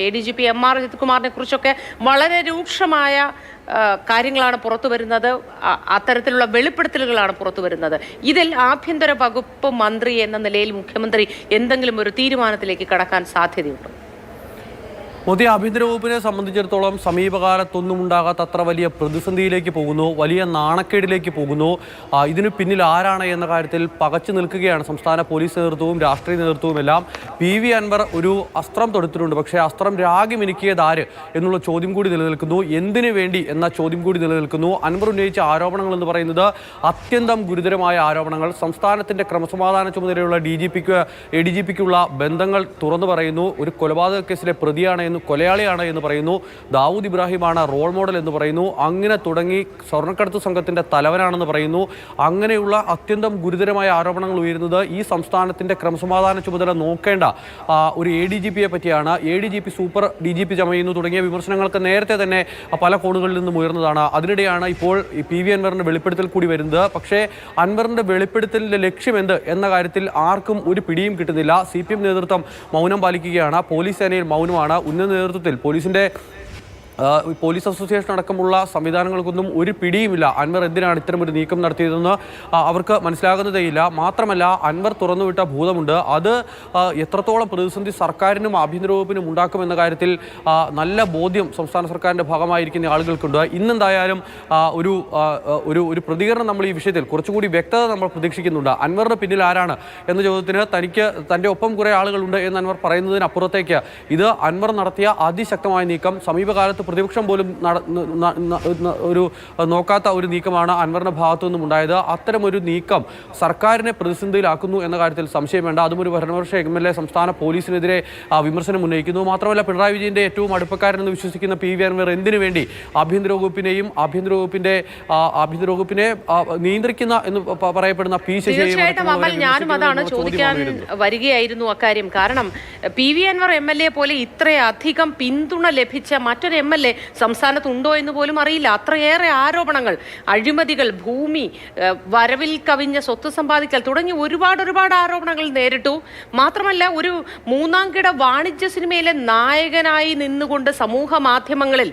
A D G P M R Ajith കുമാറിനെ കുറിച്ചൊക്കെ വളരെ രൂക്ഷമായ കാര്യങ്ങളാണ് പുറത്തു വരുന്നത്. അത്തരത്തിലുള്ള വെളിപ്പെടുത്തലുകളാണ് പുറത്തു വരുന്നത്. ഇതിൽ ആഭ്യന്തര വകുപ്പ് മന്ത്രി എന്ന നിലയിൽ മുഖ്യമന്ത്രി എന്തെങ്കിലും ഒരു തീരുമാനത്തിലേക്ക് കടക്കാൻ സാധ്യതയുണ്ട്? മോദി ആഭ്യന്തര വകുപ്പിനെ സംബന്ധിച്ചിടത്തോളം സമീപകാലത്തൊന്നും ഉണ്ടാകാത്ത അത്ര വലിയ പ്രതിസന്ധിയിലേക്ക് പോകുന്നു വലിയ നാണക്കേടിലേക്ക് പോകുന്നു. ഇതിന് പിന്നിൽ ആരാണ് എന്ന കാര്യത്തിൽ പകച്ചു നിൽക്കുകയാണ് സംസ്ഥാന പോലീസ് നേതൃത്വവും രാഷ്ട്രീയ നേതൃത്വവും എല്ലാം. പി വി അൻവർ ഒരു അസ്ത്രം തൊടുത്തിട്ടുണ്ട് പക്ഷേ അസ്ത്രം രാഗി മിനുക്കിയത് ആര് എന്നുള്ള ചോദ്യം കൂടി നിലനിൽക്കുന്നു. എന്തിനു വേണ്ടി എന്ന ചോദ്യം കൂടി നിലനിൽക്കുന്നു. അൻവർ ഉന്നയിച്ച ആരോപണങ്ങൾ എന്ന് പറയുന്നത് അത്യന്തം ഗുരുതരമായ ആരോപണങ്ങൾ. സംസ്ഥാനത്തിന്റെ ക്രമസമാധാന ചുമതലയുള്ള ഡി ജി പിക്ക് എ ഡി ജി പിക്കുള്ള ബന്ധങ്ങൾ തുറന്നു പറയുന്നു. ഒരു കൊലപാതക കേസിലെ പ്രതിയാണ് എന്ന് കൊലയാളിയാണ് എന്ന് പറയുന്നു. ദാവൂദ് ഇബ്രാഹിമാണ് റോൾ മോഡൽ എന്ന് പറയുന്നു. അങ്ങനെ തുടങ്ങി സ്വർണക്കടത്ത് സംഘത്തിന്റെ തലവനാണെന്ന് പറയുന്നു. അങ്ങനെയുള്ള അത്യന്തം ഗുരുതരമായ ആരോപണങ്ങൾ ഉയരുന്നത് ഈ സംസ്ഥാനത്തിന്റെ ക്രമസമാധാന ചുമതല നോക്കേണ്ട ഒരു എ ഡി ജി പിയെ പറ്റിയാണ്. A D G P super D G P ചമയുന്നു തുടങ്ങിയ വിമർശനങ്ങൾക്ക് നേരത്തെ തന്നെ പല കോണുകളിൽ നിന്നും ഉയർന്നതാണ്. അതിനിടെയാണ് ഇപ്പോൾ പി വി അൻവറിന്റെ വെളിപ്പെടുത്തൽ കൂടി വരുന്നത്. പക്ഷേ അൻവറിന്റെ വെളിപ്പെടുത്തലിന്റെ ലക്ഷ്യം എന്ത് എന്ന കാര്യത്തിൽ ആർക്കും ഒരു പിടിയും കിട്ടുന്നില്ല. സി പി എം നേതൃത്വം മൗനം പാലിക്കുകയാണ്. പോലീസ് സേനയിൽ മൗനമാണ്. ഉന്നത നേതൃത്വത്തിൽ പോലീസിന്റെ പോലീസ് അസോസിയേഷൻ അടക്കമുള്ള സംവിധാനങ്ങൾക്കൊന്നും ഒരു പിടിയുമില്ല. അൻവർ എന്തിനാണ് ഇത്തരം ഒരു നീക്കം നടത്തിയതെന്ന് അവർക്ക് മനസ്സിലാകുന്നതേയില്ല. മാത്രമല്ല അൻവർ തുറന്നുവിട്ട ഭൂതമുണ്ട്. അത് എത്രത്തോളം പ്രതിസന്ധി സർക്കാരിനും ആഭ്യന്തര വകുപ്പിനും ഉണ്ടാക്കുമെന്ന കാര്യത്തിൽ നല്ല ബോധ്യം സംസ്ഥാന സർക്കാരിന്റെ ഭാഗമായിരിക്കുന്ന ആളുകൾക്കുണ്ട്. ഇന്നെന്തായാലും ഒരു ഒരു ഒരു പ്രതികരണം നമ്മൾ ഈ വിഷയത്തിൽ കുറച്ചുകൂടി വ്യക്തത നമ്മൾ പ്രതീക്ഷിക്കുന്നുണ്ട്. അൻവറിന് പിന്നിൽ ആരാണ് എന്ന ചോദ്യത്തിന് തനിക്ക് തന്റെ ഒപ്പം കുറേ ആളുകളുണ്ട് എന്ന് അൻവർ പറയുന്നതിനപ്പുറത്തേക്ക് ഇത് അൻവർ നടത്തിയ അതിശക്തമായ നീക്കം സമീപകാലത്ത് പ്രതിപക്ഷം പോലും ഒരു നോക്കാത്ത ഒരു നീക്കമാണ് അൻവറിന്റെ ഭാഗത്തു നിന്നും ഉണ്ടായത്. അത്തരമൊരു നീക്കം സർക്കാരിനെ പ്രതിസന്ധിയിലാക്കുന്നു എന്ന കാര്യത്തിൽ സംശയം വേണ്ട. അതും ഒരു ഭരണപക്ഷ എം എൽ എ സംസ്ഥാന പോലീസിനെതിരെ വിമർശനം ഉന്നയിക്കുന്നു. മാത്രമല്ല പിണറായി വിജയന്റെ ഏറ്റവും അടുപ്പക്കാരെന്ന് വിശ്വസിക്കുന്ന പി വി അൻവർ എന്തിനു വേണ്ടി ആഭ്യന്തര വകുപ്പിനെയും ആഭ്യന്തര വകുപ്പിന്റെ ആഭ്യന്തര വകുപ്പിനെ നിയന്ത്രിക്കുന്ന എന്ന് പറയപ്പെടുന്ന പി ശശി തീർച്ചയായിട്ടും അമൽ ഞാനും അതാണ് ചോദിക്കാൻ. വരികയായിരുന്നു അക്കാര്യം. കാരണം P V Anvar M L A പോലെ ഇത്രയധികം പിന്തുണ ലഭിച്ച മറ്റൊരു എം എ സംസ്ഥാനത്ത് ഉണ്ടോ എന്ന് പോലും അറിയില്ല. അത്രയേറെ ആരോപണങ്ങൾ. അഴിമതികൾ ഭൂമി വരവിൽ കവിഞ്ഞ സ്വത്ത് സമ്പാദിക്കൽ തുടങ്ങി ഒരുപാട് ഒരുപാട് ആരോപണങ്ങൾ നേരിട്ടു. മാത്രമല്ല ഒരു മൂന്നാം കിട വാണിജ്യ സിനിമയിലെ നായകനായി നിന്നുകൊണ്ട് സമൂഹ മാധ്യമങ്ങളിൽ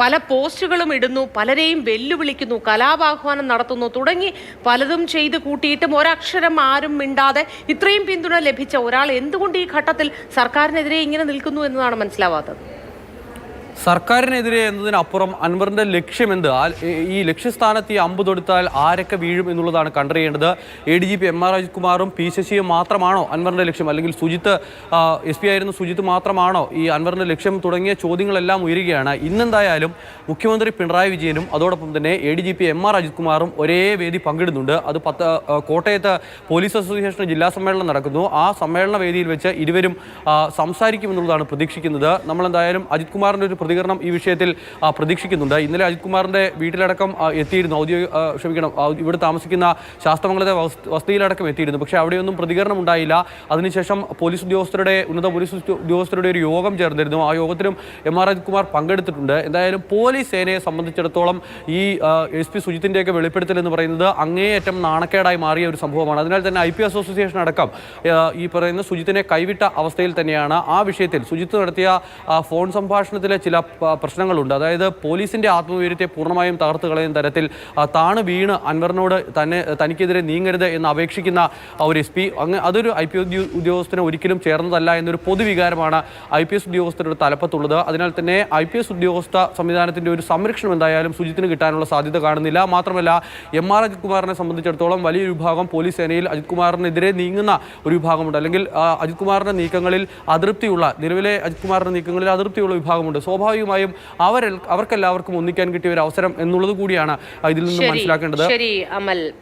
പല പോസ്റ്റുകളും ഇടുന്നു പലരെയും വെല്ലുവിളിക്കുന്നു കലാപാഹ്വാനം നടത്തുന്നു തുടങ്ങി പലതും ചെയ്ത് കൂട്ടിയിട്ടും ഒരക്ഷരം ആരും മിണ്ടാതെ ഇത്രയും പിന്തുണ ലഭിച്ച ഒരാൾ എന്തുകൊണ്ട് ഈ ഘട്ടത്തിൽ സർക്കാരിനെതിരെ ഇങ്ങനെ നിൽക്കുന്നു എന്നതാണ് മനസ്സിലാവാത്തത്? സർക്കാരിനെതിരെ എന്നതിനപ്പുറം അൻവറിന്റെ ലക്ഷ്യം എന്ത്? ഈ ലക്ഷ്യസ്ഥാനത്ത് ഈ അമ്പ് തൊടുത്താൽ ആരൊക്കെ വീഴും എന്നുള്ളതാണ് കണ്ടറിയേണ്ടത്. A D G P M R Ajith കുമാറും പി ശശിയും മാത്രമാണോ അൻവറിന്റെ ലക്ഷ്യം? അല്ലെങ്കിൽ സുജിത്ത് എസ് പി ആയിരുന്ന സുജിത്ത് മാത്രമാണോ ഈ അൻവറിന്റെ ലക്ഷ്യം തുടങ്ങിയ ചോദ്യങ്ങളെല്ലാം ഉയരുകയാണ്. ഇന്നെന്തായാലും മുഖ്യമന്ത്രി പിണറായി വിജയനും അതോടൊപ്പം തന്നെ A D G P M R Ajith കുമാറും ഒരേ വേദി പങ്കിടുന്നുണ്ട്. അത് പത്ത് കോട്ടയത്ത് പോലീസ് അസോസിയേഷൻ ജില്ലാ സമ്മേളനം നടക്കുന്നു. ആ സമ്മേളന വേദിയിൽ വെച്ച് ഇരുവരും സംസാരിക്കുമെന്നുള്ളതാണ് പ്രതീക്ഷിക്കുന്നത്. നമ്മളെന്തായാലും അജിത് കുമാറിന്റെ ഒരു പ്രതികരണം ഈ വിഷയത്തിൽ പ്രതീക്ഷിക്കുന്നുണ്ട്. ഇന്നലെ അജിത് കുമാറിന്റെ വീട്ടിലടക്കം എത്തിയിരുന്നു. ഔദ്യോഗിക ക്ഷമിക്കണം ഇവിടെ താമസിക്കുന്ന ശാസ്ത്രമംഗലത്തെ വസ്- വസതിയിലടക്കം എത്തിയിരുന്നു. പക്ഷേ അവിടെയൊന്നും പ്രതികരണം ഉണ്ടായില്ല. അതിനുശേഷം പോലീസ് ഉദ്യോഗസ്ഥരുടെ ഉന്നത പോലീസ് ഉദ്യോഗസ്ഥരുടെ ഒരു യോഗം ചേർന്നിരുന്നു. ആ യോഗത്തിലും എം ആർ അജിത് കുമാർ പങ്കെടുത്തിട്ടുണ്ട്. എന്തായാലും പോലീസ് സേനയെ സംബന്ധിച്ചിടത്തോളം ഈ എസ് പി സുജിത്തിന്റെയൊക്കെ വെളിപ്പെടുത്തൽ എന്ന് പറയുന്നത് അങ്ങേയറ്റം നാണക്കേടായി മാറിയ ഒരു സംഭവമാണ്. അതിനാൽ തന്നെ ഐ പി അസോസിയേഷൻ അടക്കം ഈ പറയുന്ന സുജിത്തിനെ കൈവിട്ട അവസ്ഥയിൽ തന്നെയാണ് ആ വിഷയത്തിൽ. സുജിത്ത് നടത്തിയ ഫോൺ സംഭാഷണത്തിലെ ചില പ- പ്രശ്നങ്ങളുണ്ട്. അതായത് പോലീസിന്റെ ആത്മവീര്യത്തെ പൂർണമായും തകർത്ത് കളയുന്ന തരത്തിൽ താണ് വീണ് അൻവറിനോട് തന്നെ തനിക്കെതിരെ നീങ്ങരുത് എന്ന് അപേക്ഷിക്കുന്ന ഒരു എസ് പി. അങ്ങ് അതൊരു ഐ പി എസ് ഉദ്യോഗസ്ഥന് ഒരിക്കലും ചേർന്നതല്ല എന്നൊരു പൊതുവികാരമാണ് ഐ പി എസ് ഉദ്യോഗസ്ഥരുടെ തലപ്പത്തുള്ളത്. അതിനാൽ തന്നെ ഐ പി എസ് ഉദ്യോഗസ്ഥ സംവിധാനത്തിന്റെ ഒരു സംരക്ഷണം എന്തായാലും സുജിത്തിന് കിട്ടാനുള്ള സാധ്യത കാണുന്നില്ല. മാത്രമല്ല എം ആർ അജിത് കുമാറിനെ സംബന്ധിച്ചിടത്തോളം വലിയൊരു വിഭാഗം പോലീസ് സേനയിൽ അജിത് കുമാറിനെതിരെ നീങ്ങുന്ന ഒരു വിഭാഗമുണ്ട്. അല്ലെങ്കിൽ അജിത് കുമാറിന്റെ നീക്കങ്ങളിൽ അതൃപ്തിയുള്ള നിലവിലെ അജിത് കുമാറിന്റെ നീക്കങ്ങളിൽ അതൃപ്തിയുള്ള വിഭാഗമുണ്ട്. സ്വാഭാവികമായും അവർ അവർക്കെല്ലാവർക്കും ഒന്നിക്കാൻ കിട്ടിയ ഒരു അവസരം എന്നുള്ളത് കൂടിയാണ് ഇതിൽ നിന്ന് മനസ്സിലാക്കേണ്ടത്. ശരി അമൽ.